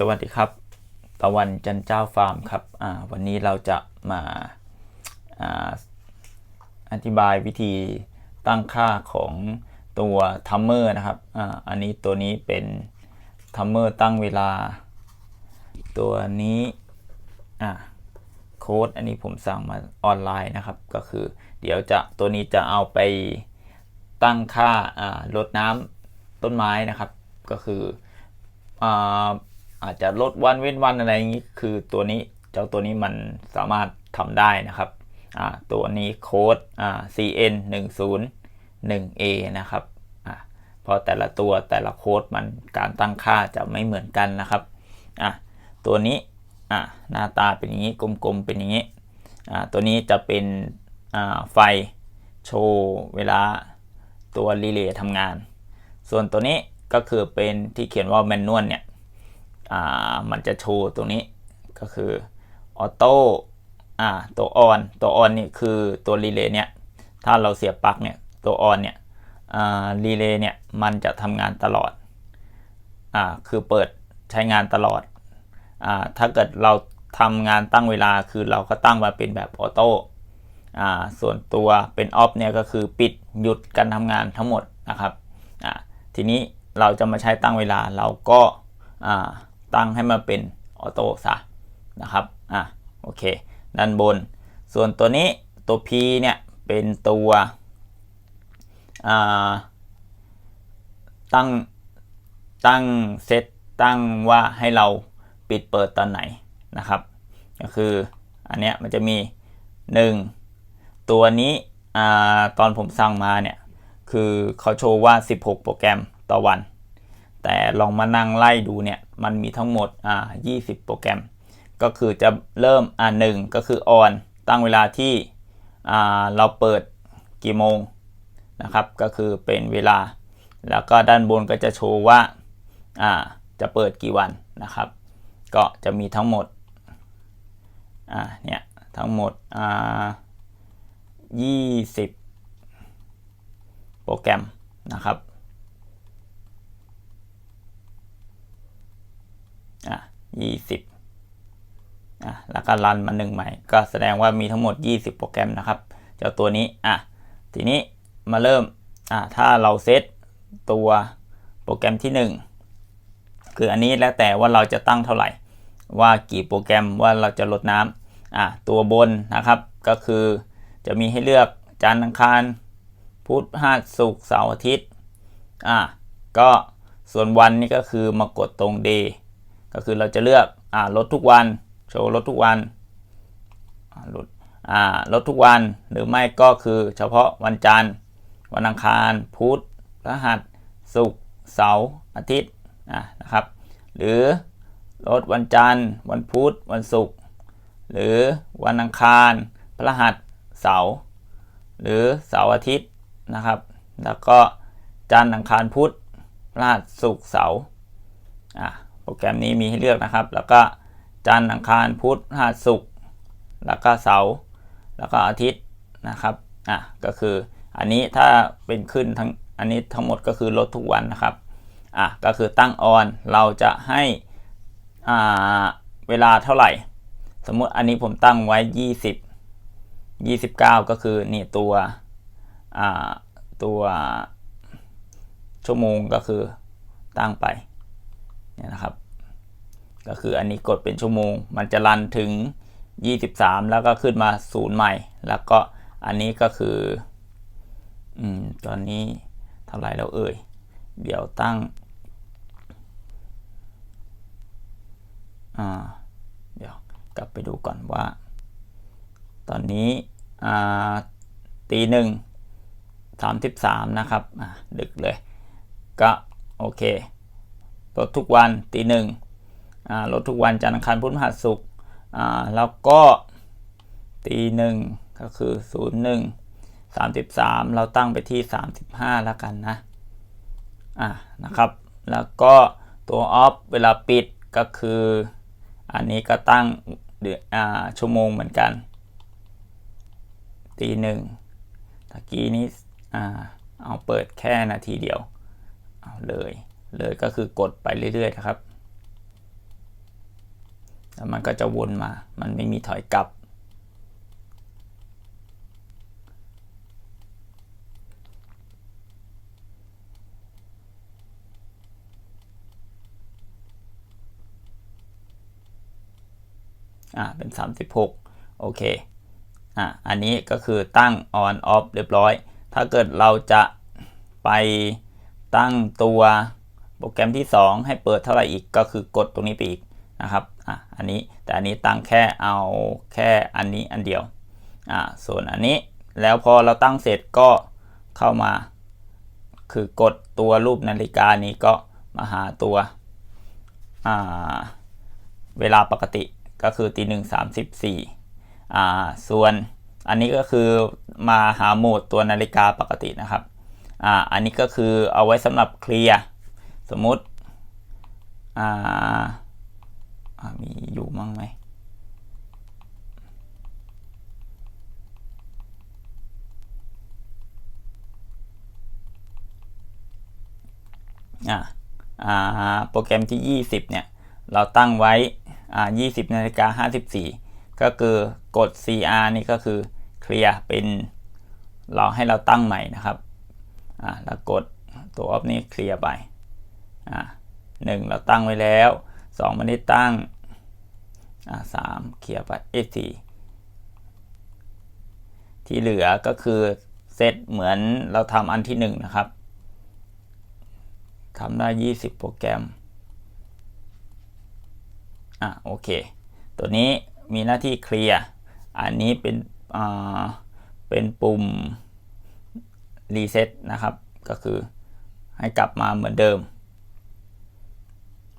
สวัสดีครับ ตะวันจันเจ้าฟาร์มครับวันนี้เราจะมาอาอธิบายวิธีตั้งค่าของตัวทัมเมอร์นะครับออันนี้ตัวนี้เป็นทัมเมอร์ตั้งเวลา ตัวนี้โค้ดอันนี้ผมสั่งมาออนไลน์นะครับ ก็คือเดี๋ยวจะตัวนี้จะเอาไปตั้งค่าลดน้ำต้นไม้นะครับ ก็คืออ อาจจะลดวันเว้นวันอะไรอย่างนี้ คือตัวนี้เจ้าตัวนี้มันสามารถทำได้นะครับตัวนี้โค้ดอ่า cn 1 0 1 a นะครับอ่าเพราะแต่ละตัวแต่ละโค้ดมันการตั้งค่าจะไม่เหมือนกันนะครับตัวนี้หน้าตาเป็นอย่างนี้กลมๆเป็นอย่างนี้ตัวนี้จะเป็นไฟโชว์เวลาตัวรีเลย์ทำงาน ส่วนตัวนี้ก็คือเป็นที่เขียนว่าแมนนวลเนี่ย อ่ามันจะโชว์ตรงนี้ก็คือออโต้อ่าตัวออนตัวออนนี่คือตัวรีเลย์เนี่ยถ้าเราเสียบปลั๊กเนี่ยตัวออนเนี่ยอ่ารีเลย์เนี่ยมันจะทำงานตลอดอ่าคือเปิดใช้งานตลอดอ่าถ้าเกิดเราทำงานตั้งเวลาคือเราก็ตั้งมาเป็นแบบออโต้อ่าส่วนตัวเป็นออฟเนี่ยก็คือปิดหยุดการทำงานทั้งหมดนะครับอ่าทีนี้เราจะมาใช้ตั้งเวลาเราก็อ่า ตั้งให้มันเป็นออโต้ซะนะครับอะโอเคด้านบน ส่วนตัวนี้ตัว P เนี่ยเป็นตัวตั้งตั้งเซตตั้งว่าให้เราปิดเปิดตอนไหนนะครับ ก็คืออันเนี้ยมันจะมี 1 ตัวนี้อ่าตอนผมสั่งมาเนี่ย คือเขาโชว์ว่า 16 โปรแกรมต่อวัน แต่ลองมานั่งไล่ดูเนี่ย มันมีทั้งหมดอ่า20 โปรแกรม ก็คือจะเริ่มอ่าหนึ่งก็คือ on ตั้งเวลาที่อ่าเราเปิดกี่โมงนะครับ ก็คือเป็นเวลา แล้วก็ด้านบนก็จะโชว์ว่าอ่าจะเปิดกี่วันนะครับ ก็จะมีทั้งหมดอ่าเนี่ยทั้งหมดอ่า20 โปรแกรมนะครับ อะ20อะแล้วก็รันมาหนึ่งใหม่ ก็แสดงว่ามีทั้งหมด 20 โปรแกรมนะครับ เจ้าตัวนี้อะทีนี้มาเริ่มอะถ้าเราเซตตัวโปรแกรมที่ 1 คืออันนี้แล้วแต่ว่าเราจะตั้งเท่าไหร่ ว่ากี่โปรแกรมว่าเราจะลดน้ำอะตัวบนนะครับก็คือจะมีให้เลือกจันทร์อังคารพุธพฤหัสศุกร์เสาร์อาทิตย์อะก็ส่วนวันนี่ก็คือมากดตรง day ก็คือเราจะเลือกอ่าลดทุกวันโชว์ลดทุกวันลดอ่าลดทุกวันหรือไม่ก็คือเฉพาะวันจันทร์ วันอังคาร พุธพฤหัสศุกร์เสาร์อาทิตย์นะครับ หรือลดวันจันทร์ วันพุธวันศุกร์หรือวันอังคารพฤหัสเสาร์หรือเสาร์อาทิตย์นะครับ แล้วก็จันทร์อังคารพุธพฤหัสศุกร์เสาร์อะ โปรแกรมนี้มีให้เลือกนะครับ แล้วก็จันทร์อังคารพุธพฤหัสศุกร์แล้วก็เสาร์แล้วก็อาทิตย์นะครับอะก็คืออันนี้ถ้าเป็นขึ้นทั้งอันนี้ทั้งหมดก็คือลดทุกวันนะครับอะก็คือตั้งออนเราจะให้อ่าเวลาเท่าไหร่ สมมติอันนี้ผมตั้งไว้ 20 29 ก็คือนี่ตัวอ่าตัวชั่วโมงก็คือตั้งไป เนี่ยนะครับ ก็คืออันนี้กดเป็นชั่วโมง มันจะรันถึง 23 แล้วก็ขึ้นมาศูนย์ใหม่ แล้วก็อันนี้ก็คืออืมตอนนี้เท่าไหร่แล้วเอ่ย เดี๋ยวตั้งอ่าเดี๋ยวกลับไปดูก่อนว่า ตอนนี้อ่าตีหนึ่งสามสิบสามนะครับ อ่าดึกเลย ก็ โอเค ลดทุกวันตีหนึ่งลดทุกวันจันทร์อังคารพุธพฤหัสศุกร์แล้วก็ตีหนึ่งก็คือศูนย์หนึ่งสามสิบสามเราตั้งไปที่สามสิบห้าแล้วกันนะอ่านะครับ แล้วก็ตัวออฟเวลาปิดก็คือ อันนี้ก็ตั้งเดือนชั่วโมงเหมือนกันตีหนึ่งตะกี้นี้อ่าเอาเปิดแค่นาทีเดียว เอาเลย เลยก็คือกดไปเรื่อยๆนะครับ แล้วมันก็จะวนมา มันไม่มีถอยกลับ อ่า เป็น 36 โอเค อะอันนี้ก็คือตั้ง on off เรียบร้อย ถ้าเกิดเราจะไปตั้งตัว โปรแกรมที่ 2 ให้เปิดเท่าไหร่อีกก็คือกดตรงนี้ไปอีกนะครับอะอันนี้แต่อันนี้ตั้งแค่เอาแค่อันนี้อันเดียวอ่าส่วนอันนี้แล้วพอเราตั้งเสร็จก็เข้ามา คือกดตัวรูปนาฬิกานี้ก็มาหาตัวอ่าเวลาปกติก็คือตีหนึ่งสามสิบสี่อ่าส่วนอันนี้ก็คือมาหาโหมดตัวนาฬิกาปกตินะครับอ่าอันนี้ก็คือเอาไว้สำหรับเคลียร์ สมมติอ่ามีอยู่มั้งไหมอ่าอ่าโปรแกรมที่ 20 เนี่ย เราตั้งไว้อ่า20นาฬิกา54 ก็คือกด CR นี่ก็คือเคลียร์เป็นเราให้เราตั้งใหม่นะครับอ่าแล้วกดตัวออฟนี่เคลียร์ไป หนึ่งเราตั้งไว้แล้วสองไม่ได้ตั้งสามเคลียร์ไปเอสี่ที่เหลือก็คือเซตเหมือนเราทำอันที่หนึ่งนะครับทำได้ 20 โปรแกรม อะ โอเค ตัวนี้มีหน้าที่เคลียร์ อันนี้เป็นอ่าเป็นปุ่มรีเซ็ตนะครับ ก็คือให้กลับมาเหมือนเดิม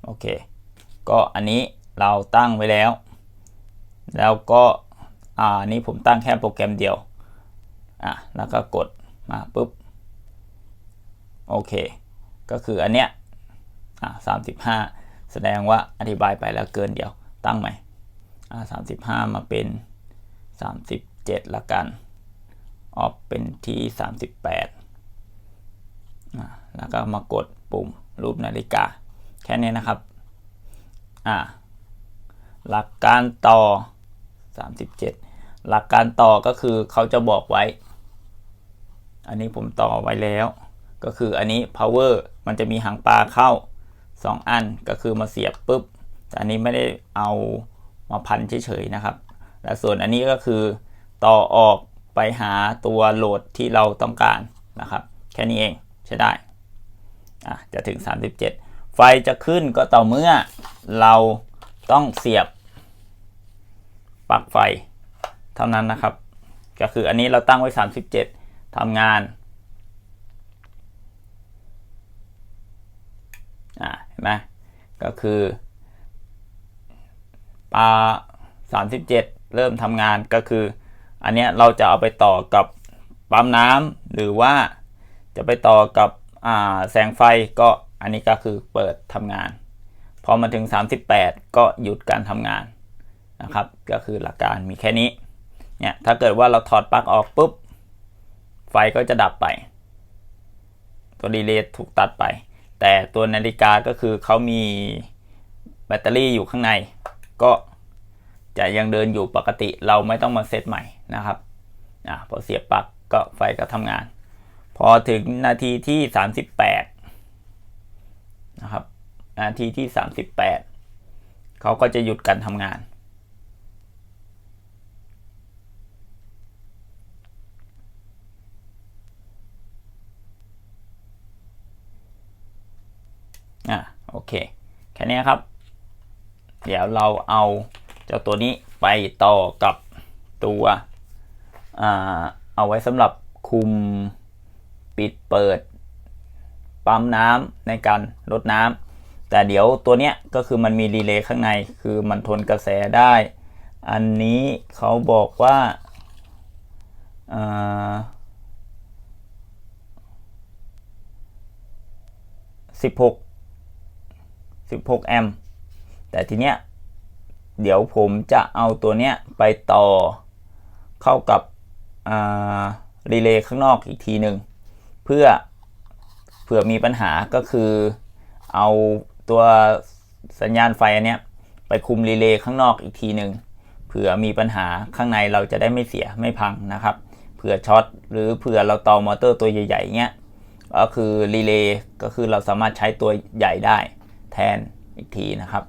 โอเค ก็อันนี้เราตั้งไว้แล้ว แล้วก็อ่านี้ผมตั้งแค่โปรแกรมเดียว อะ แล้วก็กดมาปุ๊บ โอเค ก็คืออันเนี้ย อ่าสามสิบห้าแสดงว่าอธิบายไปแล้วเกินเดียว ตั้งใหม่ อ่าสามสิบห้ามาเป็นสามสิบเจ็ดละกัน ออฟเป็นที่สามสิบแปดอ่าแล้วก็มากดปุ่มรูปนาฬิกา แค่นี้นะครับอ่าหลักการต่อ 37 หลักการต่อก็คือเขาจะบอกไว้ อันนี้ผมต่อไว้แล้ว ก็คืออันนี้ power มันจะมีหางปลาเข้า 2 อันก็คือมาเสียบปุ๊บแต่อันนี้ไม่ได้เอามาพันเฉยๆนะครับ และส่วนอันนี้ก็คือต่อออกไปหาตัวโหลดที่เราต้องการนะครับ แค่นี้เองใช้ได้อะจะถึง 37 ไฟจะขึ้นก็ต่อเมื่อเราต้องเสียบปลั๊กไฟเท่านั้นนะครับ ก็คืออันนี้เราตั้งไว้ 37ทำงานอ่าเห็นไหมก็คือปลา37 เริ่มทำงานก็คือ อันเนี้ยเราจะเอาไปต่อกับปั๊มน้ำหรือว่าจะไปต่อกับแสงไฟก็ อันนี้ก็คือเปิดทำงาน พอมาถึง 38 ก็หยุดการทำงานนะครับ ก็คือหลักการมีแค่นี้ เนี่ย ถ้าเกิดว่าเราถอดปลั๊กออกปุ๊บ ไฟก็จะดับไป ตัวรีเลย์ถูกตัดไป แต่ตัวนาฬิกาก็คือเขามีแบตเตอรี่อยู่ข้างใน ก็จะยังเดินอยู่ปกติ เราไม่ต้องมาเซตใหม่นะครับอ่าพอเสียบปลั๊กก็ไฟก็ทำงาน พอถึงนาทีที่ 38 นะครับ นาทีที่ 38 เขาก็จะหยุดการทำงาน อะโอเค แค่นี้ครับ เดี๋ยวเราเอาเจ้าตัวนี้ไปต่อกับตัวอเอาไว้สำหรับคุมปิดเปิด ปั๊มน้ำในการลดน้ำแต่เดี๋ยวตัวเนี้ยก็คือมันมีรีเลย์ข้างในคือมันทนกระแสได้ อันนี้เขาบอกว่าอ่าสิบหกสิบหกแอมป์แต่ทีเนี้ยเดี๋ยวผมจะเอาตัวเนี้ยไปต่อเข้ากับรีเลย์ข้างนอกอีกทีหนึ่งเพื่อ เผื่อมีปัญหาก็คือเอาตัวสัญญาณไฟอันเนี้ยไปคุมรีเลย์ข้างนอกอีกทีหนึ่งเผื่อมีปัญหาข้างในเราจะได้ไม่เสียไม่พังนะครับเผื่อช็อตหรือเผื่อเราต่อมอเตอร์ตัวใหญ่ๆเงี้ยก็คือรีเลย์ก็คือเราสามารถใช้ตัวใหญ่ได้แทนอีกทีนะครับ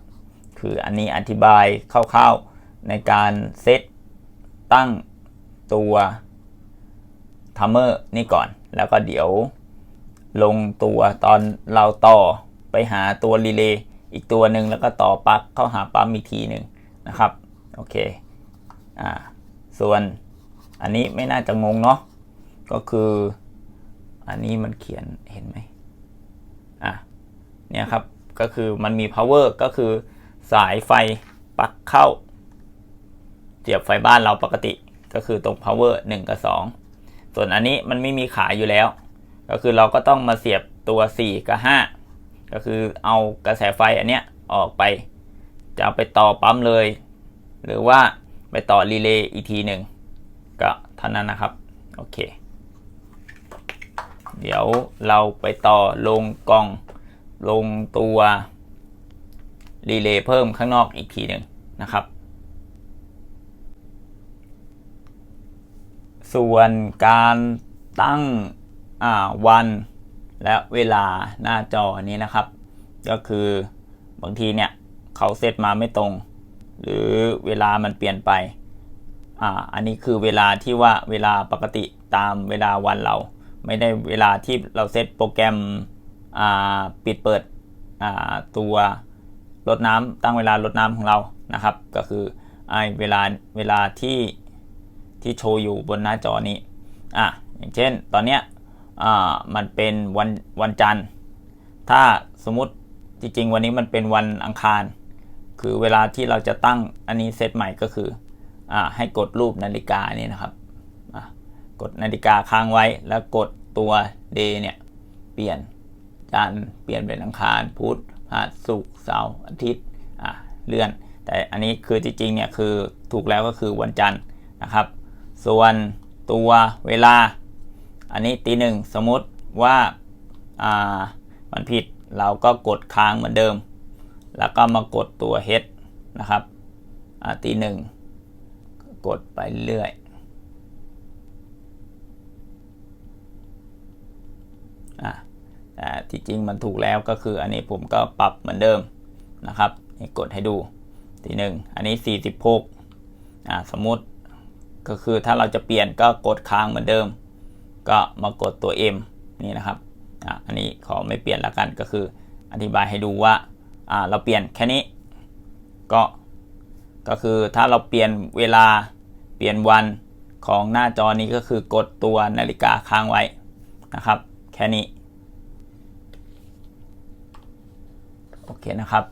คืออันนี้อธิบายคร่าวๆในการเซตตั้งตัวทัมเมอร์นี่ก่อน แล้วก็เดี๋ยว ลงตัวตอนเราต่อไปหาตัวรีเลย์อีกตัวหนึ่งแล้วก็ต่อปลั๊กเข้าหาปั๊มอีกทีหนึ่งนะครับ โอเคอ่าส่วนอันนี้ไม่น่าจะงงเนาะก็คืออันนี้มันเขียนเห็นไหมอะเนี่ยครับก็คือมันมี power ก็คือสายไฟปลั๊กเข้าเสียบไฟบ้านเราปกติก็คือตรง power 1 กับ 2 ส่วนอันนี้มันไม่มีขายอยู่แล้ว ก็คือเราก็ต้องมาเสียบตัว 4 กับ 5 ก็คือเอากระแสไฟอันเนี้ยออกไป จะเอาไปต่อปั๊มเลย หรือว่าไปต่อรีเลย์อีกทีหนึ่งก็เท่านั้นนะครับ โอเค เดี๋ยวเราไปต่อลงกล่องลงตัวรีเลย์เพิ่มข้างนอกอีกทีหนึ่งนะครับ ส่วนการตั้ง วันและเวลาหน้าจอนี้นะครับ ก็คือบางทีเนี่ยเขาเซตมาไม่ตรง หรือเวลามันเปลี่ยนไปอ่าอันนี้คือเวลาที่ว่าเวลาปกติตามเวลาวันเรา ไม่ได้เวลาที่เราเซตโปรแกรมอ่าปิดเปิดอ่าตัวรดน้ำตั้งเวลารดน้ำของเรานะครับ ก็คือไอเวลาเวลาที่ที่โชว์อยู่บนหน้าจอนี้อะอย่างเช่น ตอนเนี้ย อ่ามันเป็นวันวันจันทร์ ถ้าสมมติจริงๆ วันนี้มันเป็นวันอังคาร คือเวลาที่เราจะตั้งอันนี้เซตใหม่ก็คืออ่าให้กดรูปนาฬิกานี่นะครับกดนาฬิกาค้างไว้แล้วกดตัว day เนี่ยเปลี่ยนจันทร์เปลี่ยนเป็นอังคารพุธพฤหัสศุกร์เสาร์อาทิตย์อะเลื่อน แต่อันนี้คือจริงๆเนี่ยคือถูกแล้วก็คือวันจันทร์นะครับ ส่วนตัวเวลา อันนี้ตีหนึ่งสมมติว่าอ่ามันผิดเราก็กดค้างเหมือนเดิม แล้วก็มากดตัว H นะครับตีหนึ่งกดไปเรื่อยอะแต่ที่จริงมันถูกแล้วก็คืออันนี้ผมก็ปรับเหมือนเดิมนะครับกดให้ดูทีหนึ่งอันนี้ 46อ่าสมมติก็คือถ้าเราจะเปลี่ยนก็กดค้างเหมือนเดิม ก็มากดตัว M นี่นะครับอะอันนี้ขอไม่เปลี่ยนล้วกันก็คืออธิบายให้ดูว่าอ่าเราเปลี่ยนแค่นี้ก็ก็คือถ้าเราเปลี่ยนเวลาเปลี่ยนวันของหน้าจอนี้ก็คือกดตัวนาฬิกาค้างไว้นะครับ แค่นี้ โอเคนะครับ